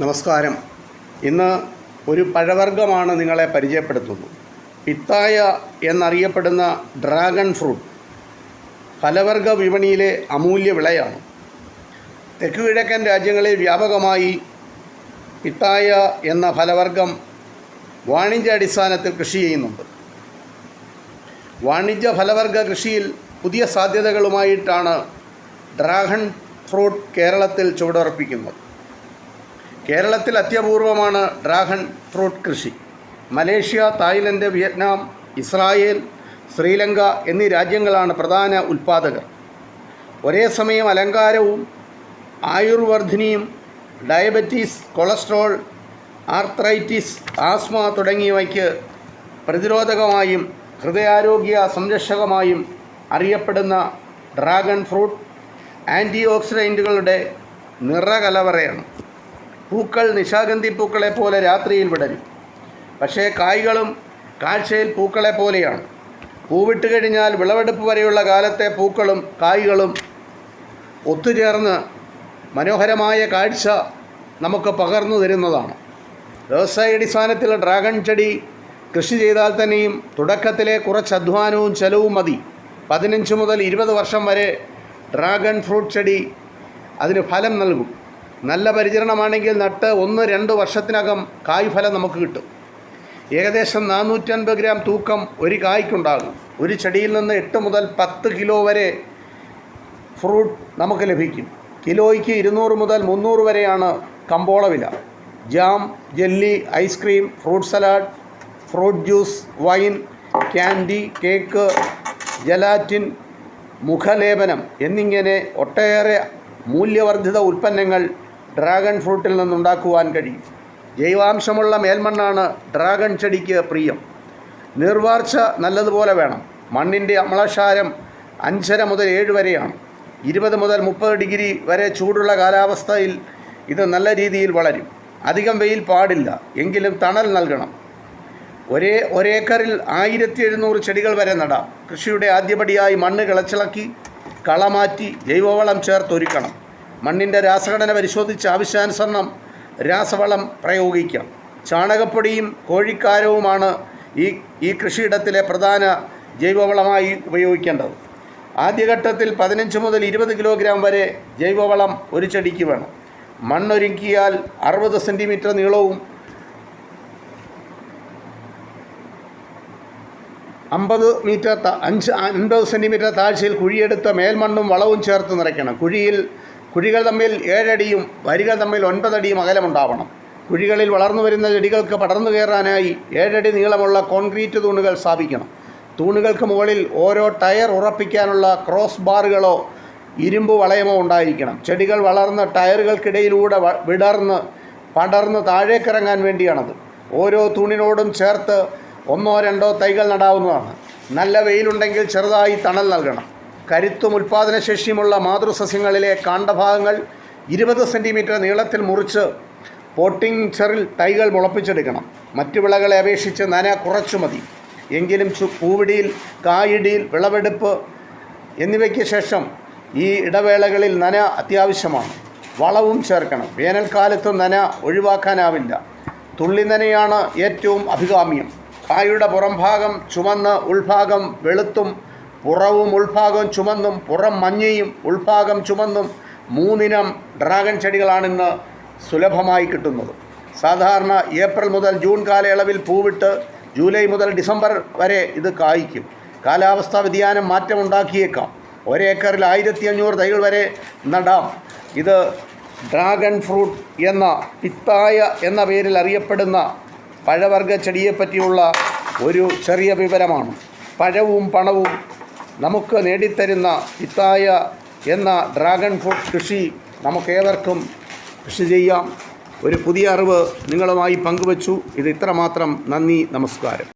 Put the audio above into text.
നമസ്കാരം. ഇന്ന് ഒരു പഴവർഗമാണ് നിങ്ങളെ പരിചയപ്പെടുത്തുന്നത്. പിത്തായ എന്നറിയപ്പെടുന്ന ഡ്രാഗൺ ഫ്രൂട്ട് ഫലവർഗ വിപണിയിലെ അമൂല്യ വിളയാണ്. തെക്കുകിഴക്കൻ രാജ്യങ്ങളിൽ വ്യാപകമായി പിത്തായ എന്ന ഫലവർഗം വാണിജ്യാടിസ്ഥാനത്തിൽ കൃഷി ചെയ്യുന്നുണ്ട്. വാണിജ്യ ഫലവർഗ കൃഷിയിൽ പുതിയ സാധ്യതകളുമായിട്ടാണ് ഡ്രാഗൺ ഫ്രൂട്ട് കേരളത്തിൽ ചുവടുറപ്പിക്കുന്നത്. കേരളത്തിൽ അത്യപൂർവമാണ് ഡ്രാഗൺ ഫ്രൂട്ട് കൃഷി. Malaysia Thailand Vietnam Israel Sri Lanka എന്നീ രാജ്യങ്ങളാണ് പ്രധാന ഉൽപ്പാദകർ ഒരേ സമയം അലങ്കാരവും ആയുർവർദ്ധിനിയും ഡയബറ്റീസ് കൊളസ്ട്രോൾ ആർത്രൈറ്റിസ് ആസ്മ തുടങ്ങിയവയ്ക്ക് പ്രതിരോധകമായും ഹൃദയാരോഗ്യ സംരക്ഷകമായും അറിയപ്പെടുന്ന ഡ്രാഗൺ ഫ്രൂട്ട് ആന്റി ഓക്സിഡന്റുകളുടെ നിറകലവറയാണ്. പൂക്കൾ നിശാഗന്ധി പൂക്കളെ പോലെ രാത്രിയിൽ വിടരും. പക്ഷേ കായ്കളും കാഴ്ചയിൽ പൂക്കളെ പോലെയാണ്. പൂവിട്ട് കഴിഞ്ഞാൽ വിളവെടുപ്പ് വരെയുള്ള കാലത്തെ പൂക്കളും കായ്കളും ഒത്തുചേർന്ന് മനോഹരമായ കാഴ്ച നമുക്ക് പകർന്നു തരുന്നതാണ്. വ്യവസായാടിസ്ഥാനത്തിൽ ഡ്രാഗൺ ചെടി കൃഷി ചെയ്താൽ തന്നെയും തുടക്കത്തിലെ കുറച്ച് അധ്വാനവും ചെലവും മതി. പതിനഞ്ച് മുതൽ ഇരുപത് വർഷം വരെ ഡ്രാഗൺ ഫ്രൂട്ട് ചെടി അതിന് ഫലം നൽകും. നല്ല പരിചരണമാണെങ്കിൽ നട്ട് ഒന്ന് രണ്ട് വർഷത്തിനകം കായ് ഫലം നമുക്ക് കിട്ടും. ഏകദേശം നാനൂറ്റൻപത് ഗ്രാം തൂക്കം ഒരു കായ്ക്കുണ്ടാകും. ഒരു ചെടിയിൽ നിന്ന് എട്ട് മുതൽ പത്ത് കിലോ വരെ ഫ്രൂട്ട് നമുക്ക് ലഭിക്കും. കിലോയ്ക്ക് ഇരുന്നൂറ് മുതൽ മുന്നൂറ് വരെയാണ് കമ്പോള വില. Jam jelly ice cream fruit salad fruit juice wine candy cake gelatin മുഖലേപനം എന്നിങ്ങനെ ഒട്ടേറെ മൂല്യവർദ്ധിത ഉൽപ്പന്നങ്ങൾ ഡ്രാഗൺ ഫ്രൂട്ടിൽ നിന്നുണ്ടാക്കുവാൻ കഴിയും. ജൈവാംശമുള്ള മേൽമണ്ണാണ് ഡ്രാഗൺ ചെടിക്ക് പ്രിയം. നീർവാർച്ച നല്ലതുപോലെ വേണം. മണ്ണിന്റെ അമ്ലക്ഷാരം അഞ്ചര മുതൽ ഏഴ് വരെയാണ്. ഇരുപത് മുതൽ മുപ്പത് ഡിഗ്രി വരെ ചൂടുള്ള കാലാവസ്ഥയിൽ ഇത് നല്ല രീതിയിൽ വളരും. അധികം വെയിൽ പാടില്ല. എങ്കിലും തണൽ നൽകണം. ഒരേ ഒരേക്കറിൽ ആയിരത്തി എഴുന്നൂറ് ചെടികൾ വരെ നടാം. കൃഷിയുടെ ആദ്യപടിയായി മണ്ണ് കിളച്ചിളക്കി കളമാറ്റി ജൈവവളം ചേർത്തൊരുക്കണം. മണ്ണിന്റെ രാസഘടന പരിശോധിച്ച് ആവശ്യാനുസരണം രാസവളം പ്രയോഗിക്കാം. ചാണകപ്പൊടിയും കോഴിക്കാരവുമാണ് ഈ ഈ കൃഷിയിടത്തിലെ പ്രധാന ജൈവവളമായി ഉപയോഗിക്കേണ്ടത്. ആദ്യഘട്ടത്തിൽ പതിനഞ്ച് മുതൽ ഇരുപത് കിലോഗ്രാം വരെ ജൈവവളം ഒരു ചെടിക്ക് വേണം. മണ്ണൊരുക്കിയാൽ അറുപത് സെന്റിമീറ്റർ നീളവും അമ്പത് മീറ്റർ അഞ്ച് അൻപത് സെന്റിമീറ്റർ താഴ്ചയിൽ കുഴിയെടുത്ത മേൽമണ്ണും വളവും ചേർത്ത് നിറയ്ക്കണം. കുഴിയിൽ കുഴികൾ തമ്മിൽ ഏഴടിയും വരികൾ തമ്മിൽ ഒൻപതടിയും അകലമുണ്ടാവണം. കുഴികളിൽ വളർന്നു വരുന്ന ചെടികൾക്ക് പടർന്നു കയറാനായി ഏഴടി നീളമുള്ള കോൺക്രീറ്റ് തൂണുകൾ സ്ഥാപിക്കണം. തൂണുകൾക്ക് മുകളിൽ ഓരോ ടയർ ഉറപ്പിക്കാനുള്ള ക്രോസ് ബാറുകളോ ഇരുമ്പ് വളയമോ ഉണ്ടായിരിക്കണം. ചെടികൾ വളർന്ന് ടയറുകൾക്കിടയിലൂടെ വിടർന്ന് പടർന്ന് താഴേക്കിറങ്ങാൻ വേണ്ടിയാണത്. ഓരോ തൂണിനോടും ചേർത്ത് ഒന്നോ രണ്ടോ തൈകൾ നടാവുന്നതാണ്. നല്ല വെയിലുണ്ടെങ്കിൽ ചെറുതായി തണൽ നൽകണം. കരുത്തും ഉൽപ്പാദനശേഷിയുമുള്ള മാതൃസസ്യങ്ങളിലെ കാണ്ഡഭാഗങ്ങൾ ഇരുപത് സെന്റിമീറ്റർ നീളത്തിൽ മുറിച്ച് പോട്ടിംഗ് ചെറിൽ തൈകൾ മുളപ്പിച്ചെടുക്കണം. മറ്റു വിളകളെ അപേക്ഷിച്ച് നന കുറച്ചു മതി. എങ്കിലും പൂവിടിയിൽ കായിടിയിൽ വിളവെടുപ്പ് എന്നിവയ്ക്ക് ശേഷം ഈ ഇടവേളകളിൽ നന അത്യാവശ്യമാണ്. വളവും ചേർക്കണം. വേനൽക്കാലത്ത് നന ഒഴിവാക്കാനാവില്ല. തുള്ളി നനയാണ് ഏറ്റവും അഭികാമ്യം. കായുടെ പുറംഭാഗം ചുമന്ന് ഉൾഭാഗം വെളുത്തും പുറവും ഉൾഭാഗവും ചുമന്നും പുറം മഞ്ഞയും ഉൾഭാഗം ചുമന്നും മൂന്നിനം ഡ്രാഗൺ ചെടികളാണിന്ന് സുലഭമായി കിട്ടുന്നത്. സാധാരണ ഏപ്രിൽ മുതൽ ജൂൺ കാലയളവിൽ പൂവിട്ട് ജൂലൈ മുതൽ ഡിസംബർ വരെ ഇത് കായ്ക്കും. കാലാവസ്ഥാ വ്യതിയാനം മാറ്റമുണ്ടാക്കിയേക്കാം ഒരേക്കറിൽ ആയിരത്തി അഞ്ഞൂറ് തൈകൾ വരെ നടാം. ഇത് ഡ്രാഗൺ ഫ്രൂട്ട് എന്ന പിത്തായ എന്ന പേരിൽ അറിയപ്പെടുന്ന പഴവർഗ ചെടിയെപ്പറ്റിയുള്ള ഒരു ചെറിയ വിവരമാണ്. പഴവും പണവും നമുക്ക് നേടിത്തരുന്ന ഇത്തായ എന്ന ഡ്രാഗൺ ഫ്രൂട്ട് കൃഷി നമുക്കേവർക്കും കൃഷി ചെയ്യാം. ഒരു പുതിയ അറിവ് നിങ്ങളുമായി പങ്കുവച്ചു. ഇത് ഇത്രമാത്രം. നന്ദി നമസ്കാരം.